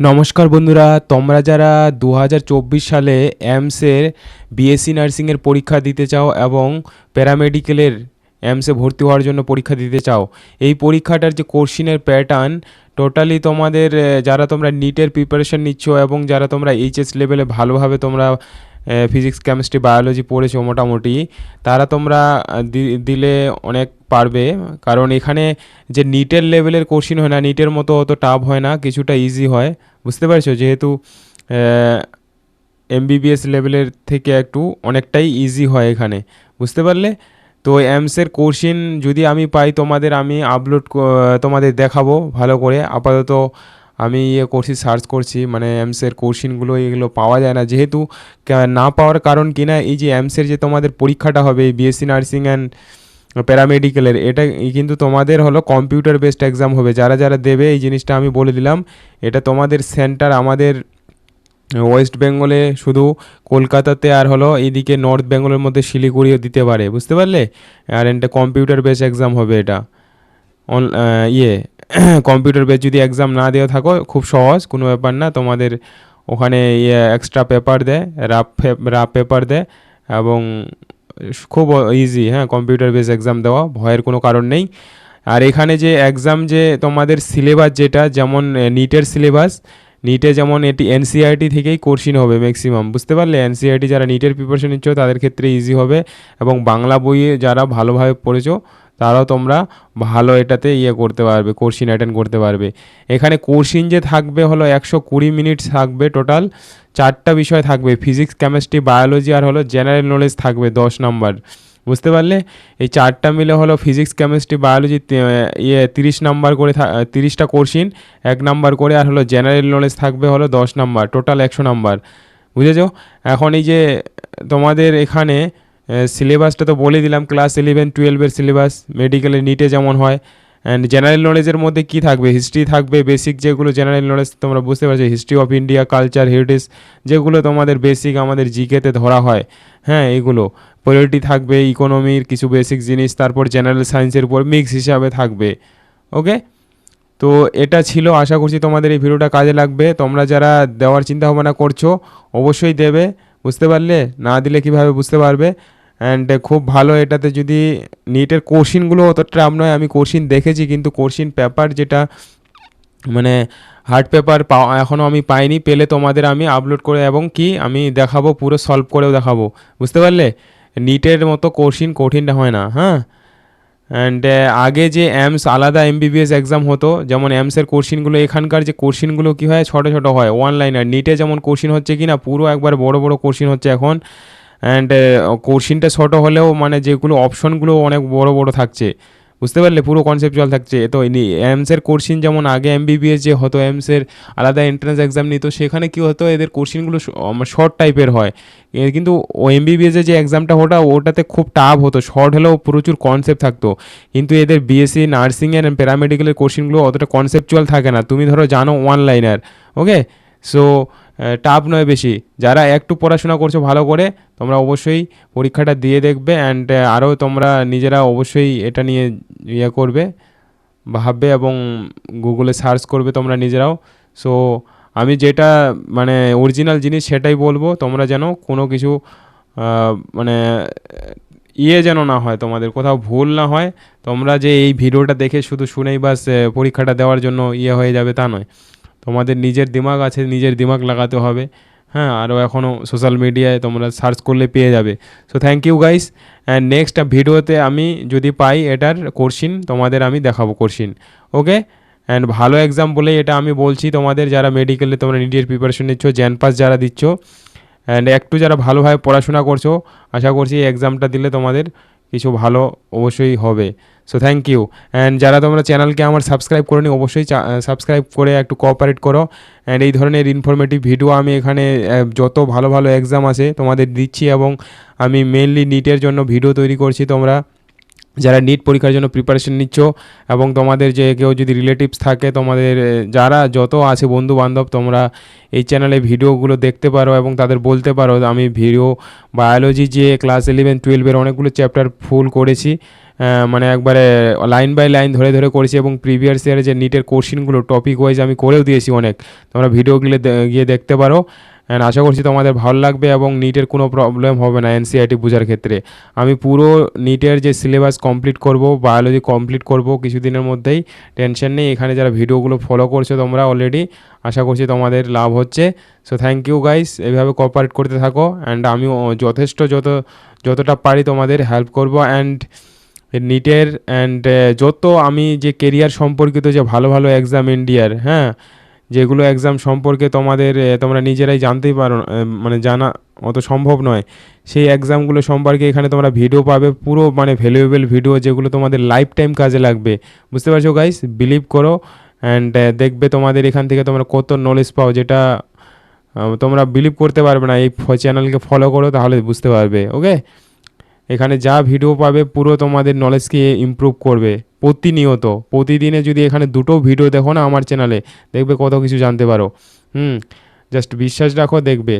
নমস্কার বন্ধুরা, তোমরা যারা দু হাজার চব্বিশ সালে এমসের বিএসসি নার্সিংয়ের পরীক্ষা দিতে চাও এবং প্যারামেডিক্যালের এমসে ভর্তি হওয়ার জন্য পরীক্ষা দিতে চাও, এই পরীক্ষাটার যে কোশ্চিনের প্যাটার্ন টোটালি তোমাদের যারা তোমরা নিটের প্রিপারেশন নিচ্ছ এবং যারা তোমরা এইচএস লেভেলে ভালোভাবে তোমরা ফিজিক্স কেমিস্ট্রি বায়োলজি পড়েছো মোটামুটি, তারা তোমরা দিলে অনেক পারবে। কারণ এখানে যে নিটের লেভেলের কোশ্চিন হয় না নিটের মতো অত টাফ হয় না, কিছুটা ইজি হয়। বুঝতে পারছ? যেহেতু এমবিবিএস লেভেলের থেকে একটু অনেকটাই ইজি হয় এখানে। বুঝতে পারলে? তো এমসের কোশ্চিন যদি আমি পাই, তোমাদের আমি আপলোড তোমাদের দেখাবো ভালো করে। আপাতত আমি ইয়ে করছি সার্চ করছি মানে এমসের কোশ্চিনগুলো এগুলো পাওয়া যায় না। যেহেতু না পাওয়ার কারণ কি না, এই যে এমসের যে তোমাদের পরীক্ষাটা হবে, এই বিএসসি নার্সিং অ্যান্ড প্যারামেডিক্যালের এটা কিন্তু তোমাদের হলো কম্পিউটার বেসড এক্সাম হবে। যারা যারা দেবে, এই জিনিসটা আমি বলে দিলাম। এটা তোমাদের সেন্টার আমাদের ওয়েস্ট বেঙ্গলে শুধু কলকাতাতে আর হলো এইদিকে নর্থ বেঙ্গলের মধ্যে শিলিগুড়িও দিতে পারে, বুঝতে পারলে? আর এটা কম্পিউটার বেস এক্সাম হবে এটা। অন ইয়ে কম্পিউটার বেস যদি এক্সাম না দেওয়া থাকো, খুব সহজ, কোনো ব্যাপার না। তোমাদের ওখানে এক্সট্রা পেপার দেয় রাফ রাফ পেপার দেয় এবং খুব ইজি হ্যাঁ কম্পিউটার বেস এক্সাম দেওয়া, ভয়ের কোনো কারণ নেই। আর এখানে যে এক্সাম যে তোমাদের সিলেবাস যেটা, যেমন নিটের সিলেবাস নিটে যেমন এটি এনসিআরটি থেকেই কোর্সিন হবে ম্যাক্সিমাম বুঝতে পারলে? এনসিআরটি যারা নিটের প্রিপারেশন নিচ্ছ, তাদের ক্ষেত্রে ইজি হবে এবং বাংলা বইয়ে যারা ভালোভাবে পড়েছো তারাও তোমরা ভালো এটাতে ইয়ে করতে পারবে কোর্সিন অ্যাটেন্ড করতে পারবে। এখানে কোর্সিন যে থাকবে হলো একশো কুড়ি মিনিট থাকবে টোটাল চারটা বিষয় থাকবে ফিজিক্স কেমিস্ট্রি বায়োলজি আর হলো জেনারেল নলেজ থাকবে দশ নাম্বার বুঝতে পারলে? এই চারটা মিলে হলো ফিজিক্স কেমিস্ট্রি বায়োলজি ইয়ে তিরিশ নাম্বার করে তিরিশটা কোর্সিন এক নাম্বার করে আর হলো জেনারেল নলেজ থাকবে হলো দশ নাম্বার টোটাল একশো নাম্বার বুঝেছ? এখন এই যে তোমাদের এখানে সিলেবাসটা তো বলে দিলাম ক্লাস ইলেভেন টুয়েলভের সিলেবাস মেডিকেলের নিটে যেমন হয়। অ্যান্ড জেনারেল নলেজের মধ্যে কি থাকবে? হিস্ট্রি থাকবে বেসিক যেগুলো জেনারেল নলেজ তোমরা বুঝতে পারছ history of India culture heritage যেগুলো তোমাদের বেসিক আমাদের জিকেতে ধরা হয়। হ্যাঁ এগুলো। পলিটি থাকবে ইকোনমির কিছু বেসিক জিনিস, তারপর জেনারেল সায়েন্সের উপর মিক্স হিসাবে থাকবে। ওকে তো এটা ছিল, আশা করছি তোমাদের এই ভিডিওটা কাজে লাগবে। তোমরা যারা দেওয়ার চিন্তা ভাবনা করছ, অবশ্যই দেবে। বুঝতে পারলে? না দিলে কীভাবে বুঝতে পারবে? অ্যান্ড খুব ভালো এটাতে যদি নিটের কোশ্চিনগুলো অতটা টাফ নয়, আমি কোশ্চিন দেখেছি, কিন্তু কোশ্চিন পেপার যেটা মানে হার্ড পেপার পাওয়া এখনও আমি পাইনি, পেলে তোমাদের আমি আপলোড করে, এবং কি আমি দেখাবো, পুরো সলভ করেও দেখাবো। বুঝতে পারলে? নিটের মতো কোশ্চিন কঠিনটা হয় না হ্যাঁ? অ্যান্ড আগে যে এমস আলাদা এমবিবিএস এক্সাম হতো, যেমন এমসের কোশ্চিনগুলো এখানকার যে কোশ্চিনগুলো কী হয়, ছোটো ছোটো হয় ওয়ান লাইনার নিটে যেমন কোশ্চিন হচ্ছে কি না পুরো একবার বড় বড় কোশ্চিন হচ্ছে এখন। অ্যান্ড কোশ্চিনটা ছোটো হলেও মানে যেগুলো অপশনগুলো অনেক বড় বড় থাকছে। বুঝতে পারলে? পুরো কনসেপচুয়াল থাকছে। তো এমসের কোশ্চিন যেমন আগে এমবিবিএস যে হতো এমসের আলাদা এন্ট্রান্স এক্সাম নিত, সেখানে কি হতো? এদের কোশ্চিনগুলো শর্ট টাইপের হয়। কিন্তু ও এমবিবিএসের যে এক্সামটা ওটা ওটাতে খুব টাফ হতো। শর্ট হলেও প্রচুর কনসেপ্ট থাকতো। কিন্তু এদের বিএসসি নার্সিং অ্যান্ড প্যারামেডিক্যালের কোশ্চিনগুলো অতটা কনসেপচুয়াল থাকে না। তুমি ধরো জানো one liner okay so tough নয় বেশি। যারা একটু পড়াশোনা করছ ভালো করে, তোমরা অবশ্যই পরীক্ষাটা দিয়ে দেখবে অ্যান্ড আরও তোমরা নিজেরা অবশ্যই এটা নিয়ে ইয়ে করবে, ভাববে এবং গুগলে সার্চ করবে তোমরা নিজেরাও। সো আমি যেটা মানে অরিজিনাল জিনিস সেটাই বলব, তোমরা যেন কোনো কিছু মানে ইয়ে যেন না হয় তোমাদের, কোথাও ভুল না হয়, তোমরা যে এই ভিডিওটা দেখে শুধু শুনেই বাস পরীক্ষাটা দেওয়ার জন্য ইয়ে হয়ে যাবে তা নয়। তোমাদের নিজের দিমাগ আছে, নিজের দিমাগ লাগাতে হবে। হ্যাঁ আরও এখনও সোশ্যাল মিডিয়ায় তোমরা সার্চ করলে পেয়ে যাবে। So thank you guys and next ভিডিওতে আমি যদি পাই এটার কোর্সিন, তোমাদের আমি দেখাবো কোর্সিন। ওকে অ্যান্ড ভালো এক্সাম বলেই এটা আমি বলছি তোমাদের যারা মেডিকেলে তোমরা নিটের প্রিপারেশন নিচ্ছ জ্যান পাস যারা দিচ্ছ অ্যান্ড একটু যারা ভালোভাবে পড়াশোনা করছ, আশা করছি এই এক্সামটা দিলে তোমাদের কিছু ভালো অবশ্যই হবে। সো থ্যাংক ইউ অ্যান্ড যারা তোমরা চ্যানেলকে আমার সাবস্ক্রাইব করনি, অবশ্যই সাবস্ক্রাইব করে একটু কোঅপারেট করো। অ্যান্ড এই ধরনের ইনফরমেটিভ ভিডিও আমি এখানে যত ভালো ভালো এক্সাম আছে তোমাদের দিচ্ছি এবং আমি মেনলি নিটের জন্য ভিডিও তৈরি করছি তোমরা। যারা নিট পরীক্ষার জন্য প্রিপারেশন নিচ্ছ এবং তোমাদের যে কেউ যদি রিলেটিভস থাকে, তোমাদের যারা যত আছে বন্ধু বান্ধব তোমরা এই চ্যানেলে ভিডিওগুলো দেখতে পারো এবং তাদের বলতে পারো, আমি ভিডিও বায়োলজি যে ক্লাস ইলেভেন টুয়েলভের অনেকগুলো চ্যাপ্টার ফুল করেছি মানে একবারে লাইন বাই লাইন ধরে ধরে করেছি এবং প্রিভিয়াস ইয়ারে যে নিটের কোশ্চিনগুলো টপিক ওয়াইজ আমি করেও দিয়েছি অনেক। তোমরা ভিডিওগুলো গিয়ে দেখতে পারো। অ্যান্ড আশা করছি তোমাদের ভালো লাগবে এবং নিটের কোনো প্রবলেম হবে না এনসিআইটি বোঝার ক্ষেত্রে। আমি পুরো নিটের যে সিলেবাস কমপ্লিট করব বায়োলজি কমপ্লিট করব, কিছুদিনের মধ্যেই টেনশন নেই। এখানে যারা ভিডিওগুলো ফলো করছ তোমরা অলরেডি আশা করছি তোমাদের লাভ হচ্ছে। সো থ্যাংক ইউ গাইস এভাবে কোঅপারেট করতে থাকো অ্যান্ড আমিও যথেষ্ট যত, যতটা পারি তোমাদের হেল্প করব অ্যান্ড নিটের অ্যান্ড যত আমি যে কেরিয়ার সম্পর্কিত যে ভালো ভালো এক্সাম ইন্ডিয়ার হ্যাঁ যেগুলো এক্সাম সম্পর্কে তোমাদের তোমরা নিজেরাই জানতেই পারো মানে জানা অত সম্ভব নয়। সেই এক্সামগুলো সম্পর্কে এখানে তোমরা ভিডিও পাবে, পুরো মানে ভ্যালুয়েবল ভিডিও যেগুলো তোমাদের লাইফ টাইম কাজে লাগবে। বুঝতে পারছ গাইস বিলিভ করো অ্যান্ড দেখবে তোমাদের এখান থেকে তোমরা কত নলেজ পাও যেটা তোমরা বিলিভ করতে পারবে না। এই চ্যানেলকে ফলো করো তাহলে বুঝতে পারবে ওকে এখানে যা ভিডিও পাবে পুরো তোমাদের নলেজকে ইমপ্রুভ করবে। প্রতিনিয়ত, প্রতিদিনে যদি এখানে দুটো ভিডিও দেখো না আমার চ্যানেলে দেখবে কত কিছু জানতে পারো। হুম জাস্ট বিশ্বাস রাখো, দেখবে।